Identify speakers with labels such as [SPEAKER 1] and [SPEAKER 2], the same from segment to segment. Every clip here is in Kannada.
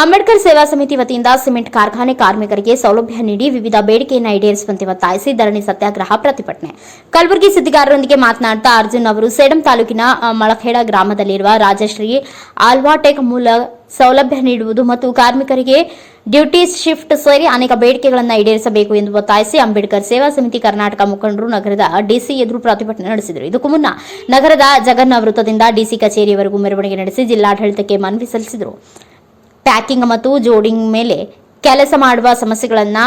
[SPEAKER 1] ಅಂಬೇಡ್ಕರ್ ಸೇವಾ ಸಮಿತಿ ವತಿಯಿಂದ ಸಿಮೆಂಟ್ ಕಾರ್ಖಾನೆ ಕಾರ್ಮಿಕರಿಗೆ ಸೌಲಭ್ಯ ನೀಡಿ ವಿವಿಧ ಬೇಡಿಕೆಯನ್ನು ಈಡೇರಿಸುವಂತೆ ಒತ್ತಾಯಿಸಿ ಧರಣಿ ಸತ್ಯಾಗ್ರಹ ಪ್ರತಿಭಟನೆ. ಕಲಬುರಗಿ ಸುದ್ದಿಗಾರರೊಂದಿಗೆ ಮಾತನಾಡುತ್ತಾ ಅರ್ಜುನ್ ಅವರು, ಸೇಡಂ ತಾಲೂಕಿನ ಮಳಖೇಡ ಗ್ರಾಮದಲ್ಲಿರುವ ರಾಜಶ್ರೀ ಆಲ್ವಾಟೆಕ್ ಮೂಲ ಸೌಲಭ್ಯ ನೀಡುವುದು ಮತ್ತು ಕಾರ್ಮಿಕರಿಗೆ ಡ್ಯೂಟಿ ಶಿಫ್ಟ್ ಸೇರಿ ಅನೇಕ ಬೇಡಿಕೆಗಳನ್ನು ಈಡೇರಿಸಬೇಕು ಎಂದು ಒತ್ತಾಯಿಸಿ ಅಂಬೇಡ್ಕರ್ ಸೇವಾ ಸಮಿತಿ ಕರ್ನಾಟಕ ಮುಖಂಡರು ನಗರದ ಡಿಸಿ ಎದುರು ಪ್ರತಿಭಟನೆ ನಡೆಸಿದರು. ಇದಕ್ಕೂ ಮುನ್ನ ನಗರದ ಜಗನ್ನ ವೃತ್ತದಿಂದ ಡಿಸಿ ಕಚೇರಿಯವರೆಗೂ ಮೆರವಣಿಗೆ ನಡೆಸಿ ಜಿಲ್ಲಾಡಳಿತಕ್ಕೆ ಮನವಿ ಸಲ್ಲಿಸಿದರು. ಪ್ಯಾಕಿಂಗ್ ಮತ್ತು ಜೋಡಿಂಗ್ ಮೇಲೆ ಕೆಲಸ ಮಾಡುವ ಸಮಸ್ಯೆಗಳನ್ನು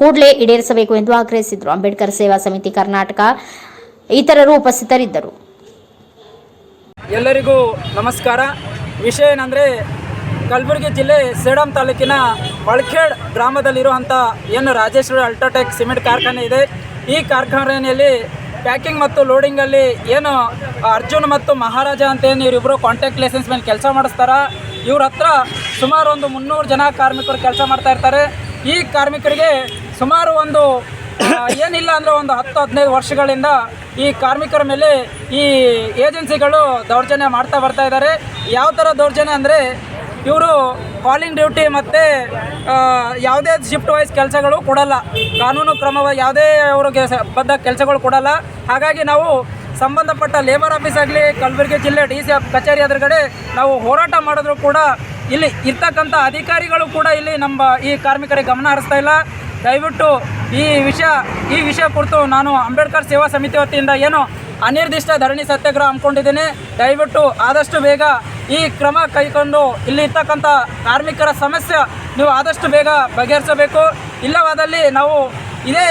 [SPEAKER 1] ಕೂಡಲೇ ಈಡೇರಿಸಬೇಕು ಎಂದು ಆಗ್ರಹಿಸಿದರು. ಅಂಬೇಡ್ಕರ್ ಸೇವಾ ಸಮಿತಿ ಕರ್ನಾಟಕ ಇತರರು ಉಪಸ್ಥಿತರಿದ್ದರು.
[SPEAKER 2] ಎಲ್ಲರಿಗೂ ನಮಸ್ಕಾರ. ವಿಷಯ ಏನಂದರೆ, ಕಲಬುರಗಿ ಜಿಲ್ಲೆ ಸೇಡಂ ತಾಲೂಕಿನ ಬಳಖೇಡ್ ಗ್ರಾಮದಲ್ಲಿರುವಂಥ ಏನು ರಾಜೇಶ್ವರಿ ಅಲ್ಟ್ರಾಟೆಕ್ ಸಿಮೆಂಟ್ ಕಾರ್ಖಾನೆ ಇದೆ. ಈ ಕಾರ್ಖಾನೆಯಲ್ಲಿ ಪ್ಯಾಕಿಂಗ್ ಮತ್ತು ಲೋಡಿಂಗಲ್ಲಿ ಏನು ಅರ್ಜುನ್ ಮತ್ತು ಮಹಾರಾಜ ಅಂತ ಏನು ಇವರಿಬ್ಬರು ಕಾಂಟ್ಯಾಕ್ಟ್ ಲೈಸೆನ್ಸ್ ಮೇಲೆ ಕೆಲಸ ಮಾಡಿಸ್ತಾರ? ಇವ್ರ ಹತ್ರ ಸುಮಾರು ಒಂದು ಮುನ್ನೂರು ಜನ ಕಾರ್ಮಿಕರು ಕೆಲಸ ಮಾಡ್ತಾ ಇರ್ತಾರೆ. ಈ ಕಾರ್ಮಿಕರಿಗೆ ಸುಮಾರು ಒಂದು ಏನಿಲ್ಲ ಅಂದರೆ ಒಂದು ಹತ್ತು, ಹದಿನೈದು ವರ್ಷಗಳಿಂದ ಈ ಕಾರ್ಮಿಕರ ಮೇಲೆ ಈ ಏಜೆನ್ಸಿಗಳು ದೌರ್ಜನ್ಯ ಮಾಡ್ತಾ ಬರ್ತಾ ಇದ್ದಾರೆ. ಯಾವ ಥರ ದೌರ್ಜನ್ಯ ಅಂದರೆ ಇವರು ಕಾಲಿಂಗ್ ಡ್ಯೂಟಿ ಮತ್ತು ಯಾವುದೇ ಶಿಫ್ಟ್ ವೈಸ್ ಕೆಲಸಗಳು ಕೊಡಲ್ಲ. ಕಾನೂನು ಕ್ರಮವಾಗಿ ಯಾವುದೇ ಅವ್ರಿಗೆ ಬದ್ಧ ಕೆಲಸಗಳು ಕೊಡಲ್ಲ. ಹಾಗಾಗಿ ನಾವು ಸಂಬಂಧಪಟ್ಟ ಲೇಬರ್ ಆಫೀಸ್ ಆಗಲಿ, ಕಲಬುರಗಿ ಜಿಲ್ಲೆ ಡಿ ಸಿ ಕಚೇರಿ ಎದುರುಗಡೆ ನಾವು ಹೋರಾಟ ಮಾಡಿದ್ರು ಕೂಡ ಇಲ್ಲಿ ಇರ್ತಕ್ಕಂಥ ಅಧಿಕಾರಿಗಳು ಕೂಡ ಇಲ್ಲಿ ನಮ್ಮ ಈ ಕಾರ್ಮಿಕರಿಗೆ ಗಮನ ಹರಿಸ್ತಾ ಇಲ್ಲ. ದಯವಿಟ್ಟು ಈ ವಿಷಯ ಈ ವಿಷಯ ಕುರಿತು ನಾನು ಅಂಬೇಡ್ಕರ್ ಸೇವಾ ಸಮಿತಿ ವತಿಯಿಂದ ಏನು ಅನಿರ್ದಿಷ್ಟ ಧರಣಿ ಸತ್ಯಾಗ್ರಹ ಹಮ್ಮಿಕೊಂಡಿದ್ದೀನಿ. ದಯವಿಟ್ಟು ಆದಷ್ಟು ಬೇಗ ಈ ಕ್ರಮ ಕೈಗೊಂಡು ಇಲ್ಲಿ ಇರ್ತಕ್ಕಂಥ ಕಾರ್ಮಿಕರ ಸಮಸ್ಯೆ ನೀವು ಆದಷ್ಟು ಬೇಗ ಬಗೆಹರಿಸಬೇಕು. ಇಲ್ಲವಾದಲ್ಲಿ ನಾವು ಇದೇ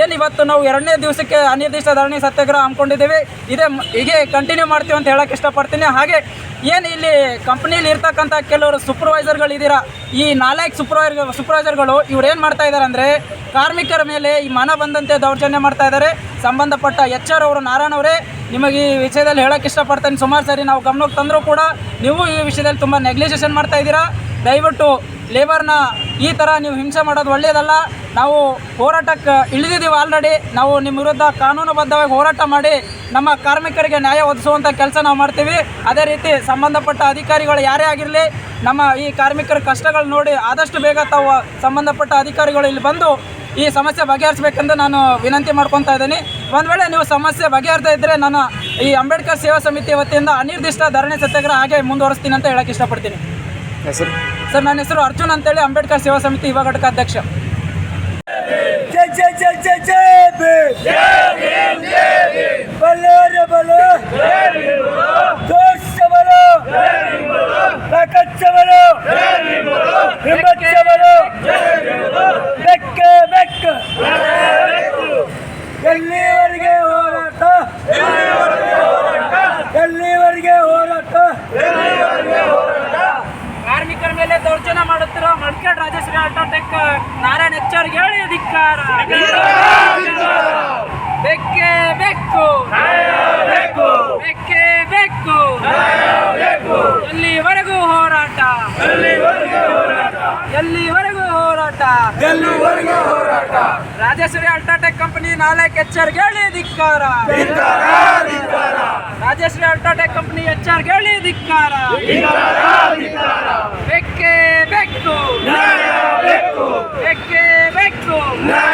[SPEAKER 2] ಏನು ಇವತ್ತು ನಾವು ಎರಡನೇ ದಿವಸಕ್ಕೆ ಅನಿರ್ದಿಷ್ಟ ಧರಣಿ ಸತ್ಯಾಗ್ರಹ ಹಮ್ಮಿಕೊಂಡಿದ್ದೀವಿ. ಇದೇ ಹೀಗೆ ಕಂಟಿನ್ಯೂ ಮಾಡ್ತೀವಿ ಅಂತ ಹೇಳಕ್ಕೆ ಇಷ್ಟಪಡ್ತೀನಿ. ಹಾಗೆ ಏನು ಇಲ್ಲಿ ಕಂಪ್ನಿಲಿ ಇರ್ತಕ್ಕಂಥ ಕೆಲವರು ಸೂಪರ್ವೈಸರ್ಗಳಿದ್ದೀರಾ ಈ ನಾಲ್ಕು ಸೂಪರ್ವೈಸರ್ ಸೂಪರ್ವೈಸರ್ಗಳು ಇವ್ರು ಏನು ಮಾಡ್ತಾ ಇದ್ದಾರೆ ಅಂದರೆ ಕಾರ್ಮಿಕರ ಮೇಲೆ ಈ ಮನ ಬಂದಂತೆ ದೌರ್ಜನ್ಯ ಮಾಡ್ತಾ ಇದ್ದಾರೆ ಸಂಬಂಧಪಟ್ಟ ಎಚ್ ಆರ್ ಅವರು ನಾರಾಯಣ ಅವರೇ, ನಿಮಗೆ ಈ ವಿಷಯದಲ್ಲಿ ಹೇಳಕ್ಕೆ ಇಷ್ಟಪಡ್ತೀನಿ. ಸುಮಾರು ಸರಿ ನಾವು ಗಮನಕ್ಕೆ ತಂದರೂ ಕೂಡ ನೀವು ಈ ವಿಷಯದಲ್ಲಿ ತುಂಬ ನೆಗ್ಲಿಜೇಷನ್ ಮಾಡ್ತಾ ಇದ್ದೀರಾ. ದಯವಿಟ್ಟು ಲೇಬರ್ನ ಈ ಥರ ನೀವು ಹಿಂಸೆ ಮಾಡೋದು ಒಳ್ಳೆಯದಲ್ಲ ನಾವು ಹೋರಾಟಕ್ಕೆ ಇಳಿದಿದ್ದೀವಿ ಆಲ್ರೆಡಿ ನಾವು ನಿಮ್ಮ ವಿರುದ್ಧ ಕಾನೂನುಬದ್ಧವಾಗಿ ಹೋರಾಟ ಮಾಡಿ ನಮ್ಮ ಕಾರ್ಮಿಕರಿಗೆ ನ್ಯಾಯ ಒದಗಿಸುವಂಥ ಕೆಲಸ ನಾವು ಮಾಡ್ತೀವಿ. ಅದೇ ರೀತಿ ಸಂಬಂಧಪಟ್ಟ ಅಧಿಕಾರಿಗಳು ಯಾರೇ ಆಗಿರಲಿ, ನಮ್ಮ ಈ ಕಾರ್ಮಿಕರ ಕಷ್ಟಗಳು ನೋಡಿ ಆದಷ್ಟು ಬೇಗ ತಾವು ಸಂಬಂಧಪಟ್ಟ ಅಧಿಕಾರಿಗಳು ಇಲ್ಲಿ ಬಂದು ಈ ಸಮಸ್ಯೆ ಬಗೆಹರಿಸಬೇಕೆಂದು ನಾನು ವಿನಂತಿ ಮಾಡ್ಕೊತಾ ಇದ್ದೀನಿ. ಒಂದು ವೇಳೆ ನೀವು ಸಮಸ್ಯೆ ಬಗೆಹರಿಸದೇ ಇದ್ದರೆ ನಾನು ಈ ಅಂಬೇಡ್ಕರ್ ಸೇವಾ ಸಮಿತಿ ವತಿಯಿಂದ ಅನಿರ್ದಿಷ್ಟ ಧರಣಿ ಸತ್ಯಾಗ್ರಹ ಹಾಗೆ ಮುಂದುವರಿಸ್ತೀನಿ ಅಂತ ಹೇಳಕ್ಕೆ ಇಷ್ಟಪಡ್ತೀನಿ.
[SPEAKER 3] ಹೆಸರು
[SPEAKER 2] ಸರ್ ನನ್ನ ಹೆಸರು ಅರ್ಜುನ್ ಅಂತೇಳಿ ಅಂಬೇಡ್ಕರ್ ಸೇವಾ ಸಮಿತಿ ಯುವ ಘಟಕ ಅಧ್ಯಕ್ಷ
[SPEAKER 4] ಜೈ ಜೈ ಜೈ ಜೈ
[SPEAKER 2] ಜೈ ಬಲೋ ರೇ ಬಲೋ ಮಡ್ಕೇಡ್ ರಾಜೇಶ್ವರಿ ಅಲ್ಟ್ರಾಟೆಕ್ ನಾರಾಯಣ ಎಚ್ಚರ್ಗೆ ಹೇಳಿ ಧಿಕ್ಕಾರ ಬೆಕ್ಕೆ ಬೆಕ್ಕು. ಬೆಕ್ಕೆ ಬೆಕ್ಕು. ಎಲ್ಲಿವರೆಗೂ ಹೋರಾಟ? ಎಲ್ಲಿವರೆಗೂ ಹೋರಾಟ?
[SPEAKER 4] ಹೋರಾಟ
[SPEAKER 2] ರಾಜೇಶ್ವರಿ ಅಲ್ಟ್ರಾಟೆಕ್ ಕಂಪನಿ ನಾಲ್ಕು ಎಚ್ಚರ್ಗೆ ಹೇಳಿ ಧಿಕ್ಕಾರ ರಾಜೇಶ್ವರಿ ಅಲ್ಟ್ರಾಟೆಕ್ ಕಂಪನಿ ಎಚ್ಚರ್ಗೆ ಹೇಳಿ ಧಿಕ್ಕಾರ ಬೆಕ್ಕೆ ಬೆಕ್ಕು ಬೆಕ್ಕೆ